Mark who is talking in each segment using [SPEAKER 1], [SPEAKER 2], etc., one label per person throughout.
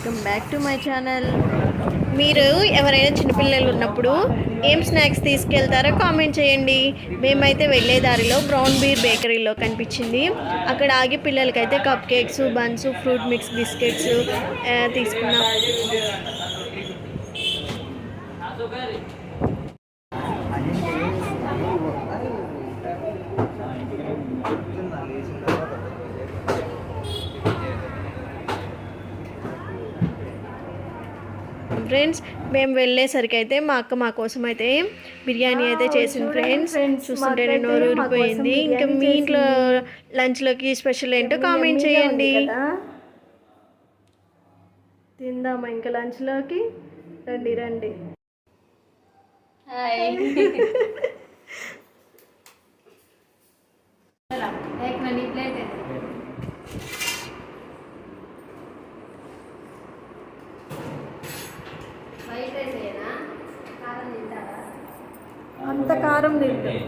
[SPEAKER 1] Welcome back to my channel. మీరు ఎవరైనా చిన్నపిల్లలు ఉన్నప్పుడు ఏం స్నాక్స్ తీసుకెళ్తారో కామెంట్ చేయండి. మేమైతే వెళ్ళే దారిలో బ్రౌన్ బీర్ బేకరీలో కనిపించింది. అక్కడ ఆగి పిల్లలకైతే cupcakes buns fruit mix biscuits తీసుకున్నాం. ఫ్రెండ్స్ మేము వెళ్ళేసరికి అయితే మా అక్క మా కోసం అయితే బిర్యానీ అయితే చేసింది ఫ్రెండ్స్ చూస్తుంటేనే నోరు ఊరిపోయింది. ఇంకా మీ ఇంట్లో లంచ్లోకి స్పెషల్ ఏంటో కామెంట్ చేయండి. తిందామా ఇంకా లంచ్లోకి రండి రండి.
[SPEAKER 2] हाय
[SPEAKER 1] అంత కారం తింటాం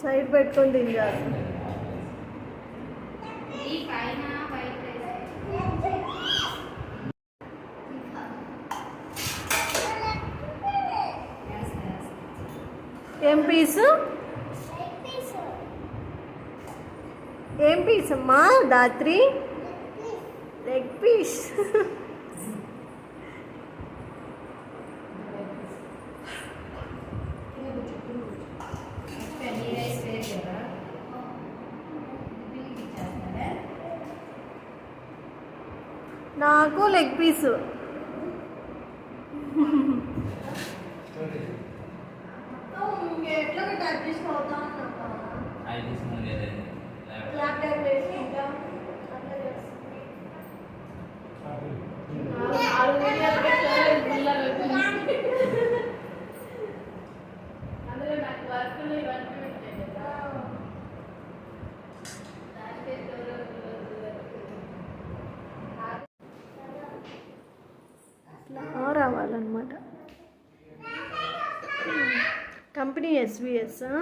[SPEAKER 1] సైడ్ పెట్టుకొని తింటారు ఏం పీసు? ఏం పీస్ అమ్మా దాత్రి లెగ్ పీస్. నాకు లెగ్ పీసు ఎట్లా ఎస్విఎస్ ఆ?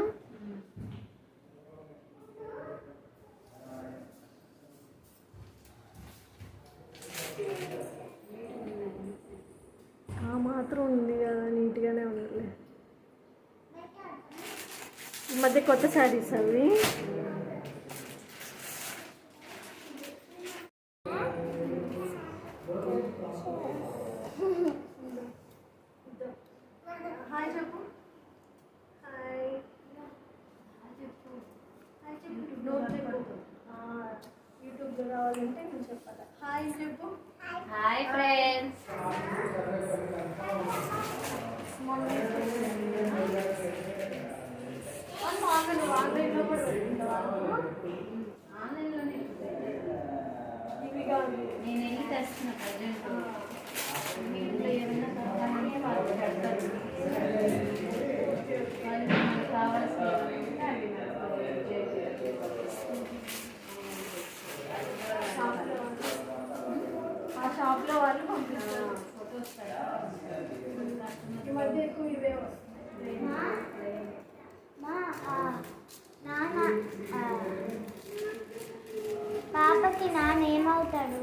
[SPEAKER 1] మాత్రం ఉంది కదా నీట్గానే ఉంది ఈ మధ్య కొత్త శారీస్ అవి హాయ్ చెప్పు హాయ్ హాయ్ చెప్పు నోట్ చెప్పు ఉంటే నేను చెప్పాలి? హాయ్ చెప్పు.
[SPEAKER 2] Hi friends.
[SPEAKER 1] ఆన్లైన్లో కూడా
[SPEAKER 2] ఆన్లైన్లోనే
[SPEAKER 1] ఇవి కాదు
[SPEAKER 2] నేను వెళ్ళి ప్రజెంట్ ఇంట్లో ఏమైనా వాళ్ళు పెడతారు. వాళ్ళు కావాల్సిన అవి నాకు చేసి
[SPEAKER 1] ఆ షాప్లో వాళ్ళు పంపిస్తారు
[SPEAKER 2] ఫొటోస్
[SPEAKER 1] ఈ మధ్య ఎక్కువ ఇవే వస్తాయి
[SPEAKER 3] మా? నాన్న పాపకి నాన్న ఏమవుతాడు?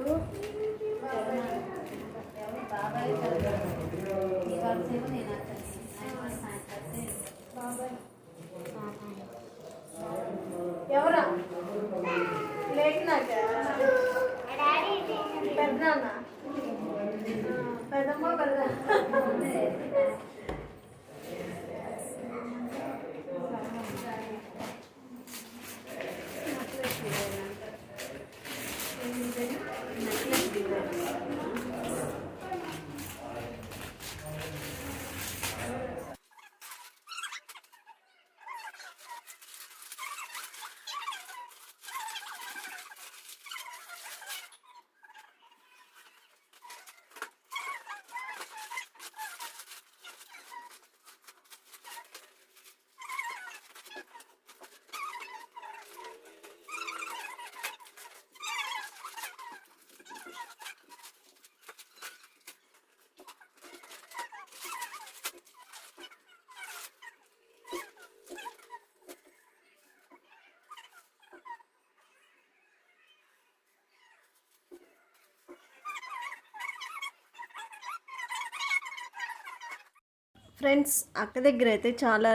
[SPEAKER 1] ఫ్రెండ్స్ అక్క దగ్గర అయితే చాలా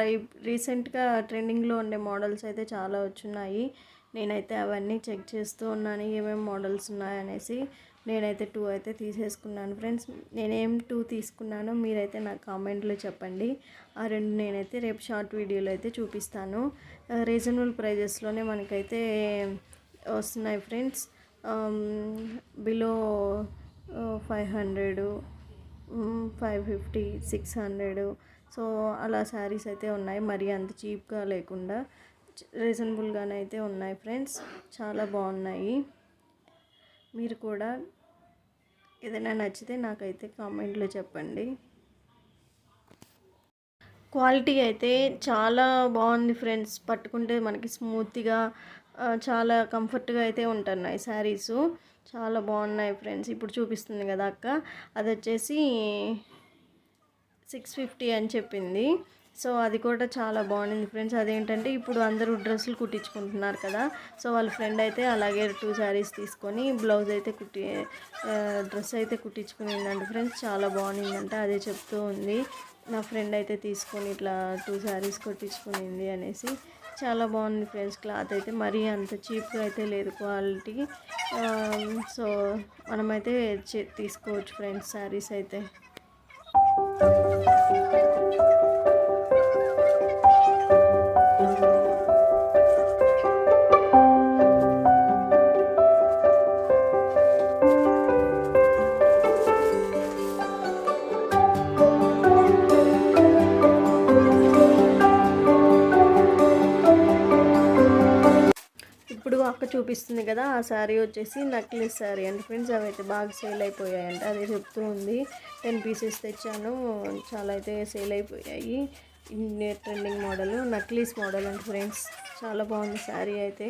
[SPEAKER 1] రీసెంట్గా ట్రెండింగ్లో ఉండే మోడల్స్ అయితే చాలా వచ్చున్నాయి నేనైతే అవన్నీ చెక్ చేస్తూ ఉన్నాను ఏమేమి మోడల్స్ ఉన్నాయనేసి నేనైతే టూ అయితే తీసేసుకున్నాను ఫ్రెండ్స్. నేనేం టూ తీసుకున్నానో మీరైతే నా కామెంట్లో చెప్పండి. ఆ రెండు నేనైతే రేపు షార్ట్ వీడియోలో అయితే చూపిస్తాను. రీజనబుల్ ప్రైజెస్లోనే మనకైతే వస్తున్నాయి friends. Below five hundred five fifty six hundred. So అలా శారీస్ అయితే ఉన్నాయి. మరి అంత చీప్గా లేకుండా రీజనబుల్గానే అయితే ఉన్నాయి ఫ్రెండ్స్. చాలా బాగున్నాయి. మీరు కూడా ఏదైనా నచ్చితే నాకైతే కామెంట్లో చెప్పండి. క్వాలిటీ అయితే చాలా బాగుంది ఫ్రెండ్స్. పట్టుకుంటే మనకి స్మూత్గా చాలా కంఫర్ట్గా అయితే ఉంటున్నాయి శారీస్. చాలా బాగున్నాయి ఫ్రెండ్స్. ఇప్పుడు చూపిస్తుంది కదా అక్క. అది వచ్చేసి సిక్స్ ఫిఫ్టీ అని చెప్పింది. సో అది కూడా చాలా బాగుంది ఫ్రెండ్స్. అదేంటంటే ఇప్పుడు అందరూ డ్రెస్సులు కుట్టించుకుంటున్నారు కదా. సో వాళ్ళ ఫ్రెండ్ అయితే అలాగే టూ శారీస్ తీసుకొని బ్లౌజ్ అయితే కుట్టి డ్రెస్ అయితే కుట్టించుకునిందండి ఫ్రెండ్స్. చాలా బాగుండిందంట అదే చెప్తూ ఉంది. నా ఫ్రెండ్ అయితే తీసుకొని ఇట్లా టూ శారీస్ కొట్టించుకునింది అనేసి చాలా బాగుంది ఫ్రెండ్స్ క్లాత్ అయితే. మరీ అంత చీప్గా అయితే లేదు క్వాలిటీ. సో మనమైతే తీసుకోవచ్చు ఫ్రెండ్స్ శారీస్ అయితే. చూపిస్తుంది కదా ఆ శారీ వచ్చేసి నక్లెస్ శారీ అండ్ ఫ్రెండ్స్. అవి అయితే బాగా సేల్ అయిపోయాయంట. అదే చెప్తూ ఉంది. టెన్ పీసెస్ తెచ్చాను. చాలా అయితే సేల్ అయిపోయాయి. Trending model necklace model and friends. చాలా బాగుంది శారీ అయితే.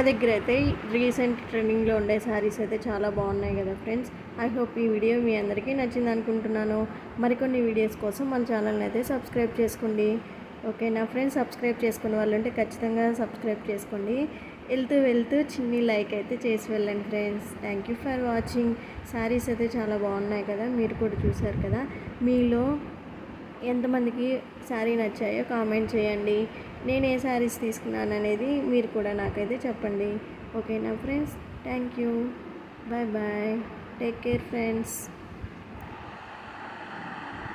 [SPEAKER 1] అక్క దగ్గర అయితే రీసెంట్ ట్రెండింగ్లో ఉండే శారీస్ అయితే చాలా బాగున్నాయి కదా ఫ్రెండ్స్. ఐ హోప్ ఈ వీడియో మీ అందరికీ నచ్చింది అనుకుంటున్నాను మరికొన్ని వీడియోస్ కోసం మన ఛానల్ని అయితే సబ్స్క్రైబ్ చేసుకోండి. ఓకే నా ఫ్రెండ్స్? సబ్స్క్రైబ్ చేసుకున్న వాళ్ళు ఉంటే ఖచ్చితంగా సబ్స్క్రైబ్ చేసుకోండి. వెళ్తూ వెళ్తూ చిన్ని లైక్ అయితే చేసి వెళ్ళండి friends. Thank you for watching. Saris అయితే చాలా బాగున్నాయి కదా మీరు కూడా చూసారు కదా. మీలో ఎంతమందికి శారీ నచ్చాయో కామెంట్ చేయండి. నేను ఏ శారీస్ తీసుకున్నాను అనేది మీరు కూడా నాకైతే చెప్పండి. ఓకేనా friends? Thank you bye bye. Take care friends.